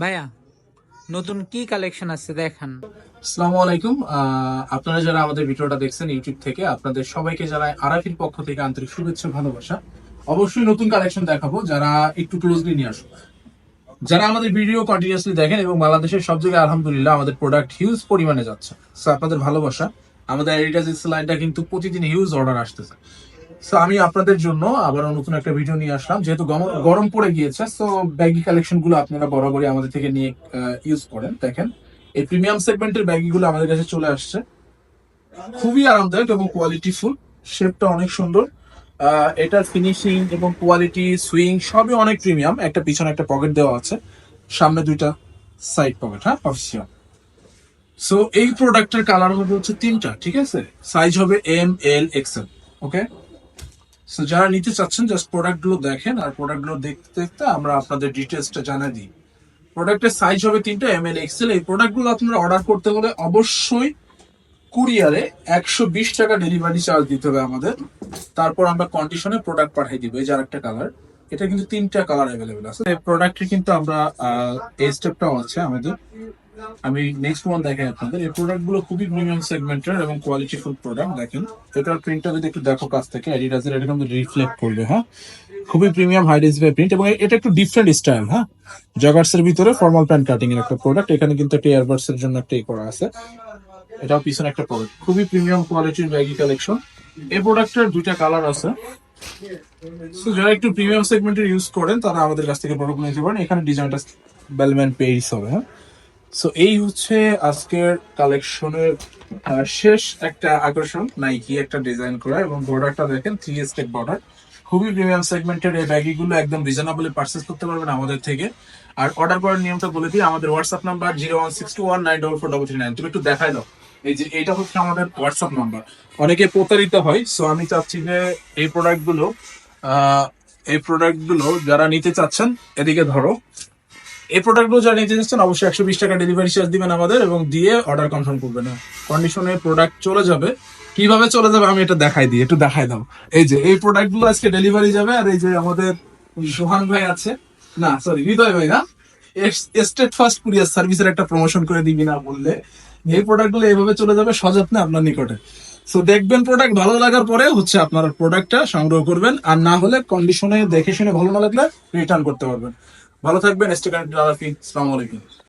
ভাইয়া, নতুন কি কালেকশন আছে দেখান। আসসালামু আলাইকুম। আপনারা যারা আমাদের ভিডিওটা দেখছেন ইউটিউব থেকে, আপনাদের সবাইকে যারা আরাফির পক্ষ থেকে আন্তরিক শুভেচ্ছা ভালোবাসা। অবশ্যই নতুন কালেকশন দেখাবো, যারা একটু ক্লোজলি নিয়ে আসুন যারা আমাদের ভিডিও কন্টিনিউসলি দেখেন এবং বাংলাদেশের সব জায়গায় আলহামদুলিল্লাহ আমাদের প্রোডাক্ট হিউজ পরিমাণে যাচ্ছে। আপনাদের ভালোবাসা, আমাদের এডিটাস লাইনটা কিন্তু প্রতিদিন হিউজ অর্ডার আসতেছে। সো আমি আপনাদের জন্য আবার নতুন একটা ভিডিও নিয়ে আসলাম। যেহেতু গরম পড়ে গিয়েছে সো ব্যাগি কালেকশনগুলো আপনারা বরাবরই আমাদের থেকে নিয়ে ইউজ করেন। দেখেন, এই প্রিমিয়াম সেগমেন্টের ব্যাগিগুলো আমাদের কাছে চলে আসছে। খুবই আরামদায়ক এবং কোয়ালিটি ফুল শেপটা অনেক সুন্দর। এটার ফিনিশিং এবং কোয়ালিটি সুইং সবই অনেক প্রিমিয়াম একটা পিছনে একটা পকেট দেওয়া আছে। সামনে দুইটা সাইড পকেট হ্যাঁ? অফিসিয়াল সো এই প্রোডাক্টের কালার হবে হচ্ছে তিনটা, ঠিক আছে? সাইজ হবে এম এল এক্সেল ওকে যারা নিতে চাচ্ছেন জাস্ট প্রোডাক্টগুলো দেখেন আর প্রোডাক্টগুলো দেখতে দেখতে আমরা আপনাদের ডিটেলসটা জানা দিই। প্রোডাক্টের সাইজ হবে তিনটা এম এল এক্সেল এই প্রোডাক্টগুলো আপনারা অর্ডার করতে হলে অবশ্যই কুরিয়ারে একশো বিশ টাকা ডেলিভারি চার্জ দিতে হবে আমাদের। তারপর আমরা কন্ডিশনে প্রোডাক্ট পাঠিয়ে দিব। এই যে আরেকটা কালার এটা কিন্তু তিনটা কালার অ্যাভেলেবেল আছে। এই প্রোডাক্টের কিন্তু আমরা এই স্টেপটাও আছে আমাদের। আমি নেক্সট ওয়ান দেখাই আপনাদের। এই প্রোডাক্টগুলো খুবই প্রিমিয়াম সেগমেন্টের এবং কোয়ালিটি ফুল প্রোডাক্ট দেখেন। এটার প্রিন্টটা যদি একটু দেখো কাছ থেকে অ্যাডিডাসের এটা কিন্তু রিফ্লেক্ট করবে হ্যাঁ? খুবই প্রিমিয়াম হাই ডিসপ্লে প্রিন্ট এবং এটা একটু ডিফারেন্ট স্টাইল হ্যাঁ? জগার্স এর ভিতরে ফর্মাল প্যান্ট কাটিং এর একটা প্রোডাক্ট এখানে কিন্তু একটা এয়ারবাডস এর জন্য একটা করা আছে। এটাও পিছনে একটা প্রোডাক্ট খুবই প্রিমিয়াম কোয়ালিটির ব্যাগি কালেকশন এই প্রোডাক্টের দুইটা কালার আছে। So, যারা একটু প্রিমিয়াম সেগমেন্টের ইউজ করেন তারা আমাদের কাছ থেকে প্রোডাক্ট নিতে পারেন। এখানে ডিজাইনটা বেলম্যান পেরিস হবে হ্যাঁ? সো এই হচ্ছে আজকের কালেকশনের শেষ একটা আকর্ষণ নাইকি একটা ডিজাইন করা এবং বর্ডারটা দেখেন থ্রি স্টেপ বর্ডার খুবই প্রিমিয়াম সেগমেন্টের এই ব্যাগিগুলো একদম রিজনেবলি পারচেস করতে পারবেন আমাদের থেকে। আর অর্ডার করার নিয়মটা বলে দিই, আমাদের WhatsApp number zero one six two one nine double four double three nine তুমি একটু দেখাই দাও, এই যে এটা হচ্ছে আমাদের হোয়াটসঅ্যাপ নাম্বার অনেকে প্রতারিত হয় সো আমি চাচ্ছি যে এই প্রোডাক্টগুলো এই প্রোডাক্টগুলো যারা নিতে চাচ্ছেন, এদিকে ধরো। এই প্রোডাক্টগুলো যারা নিতে চাচ্ছেন অবশ্যই একশো বিশ টাকা ডেলিভারি চার্জ দিবেন আমাদের এবং দিয়ে অর্ডার কনফার্ম করবেন। কন্ডিশনে প্রোডাক্ট চলে যাবে। কীভাবে চলে যাবে আমি এটা দেখাই দিই, একটু দেখাই দাও। এই যে, এই প্রোডাক্টগুলো আজকে ডেলিভারি যাবে আর এই যে আমাদের সোহান ভাই আছে। না সরি হৃদয় ভাই না। স্টেট ফার্স্ট কুরিয়ার সার্ভিসের একটা প্রমোশন করে দিবি না বললে। এই প্রোডাক্টগুলো এইভাবে চলে যাবে সযত্নে আপনার নিকটে। সো দেখবেন প্রোডাক্ট ভালো লাগার পরে হচ্ছে আপনার প্রোডাক্টটা সংগ্রহ করবেন। আর না হলে কন্ডিশনে দেখে শুনে ভালো না লাগলে রিটার্ন করতে পারবেন। ভালো থাকবেন স্টেকার আলাফি আসসালামু আলাইকুম।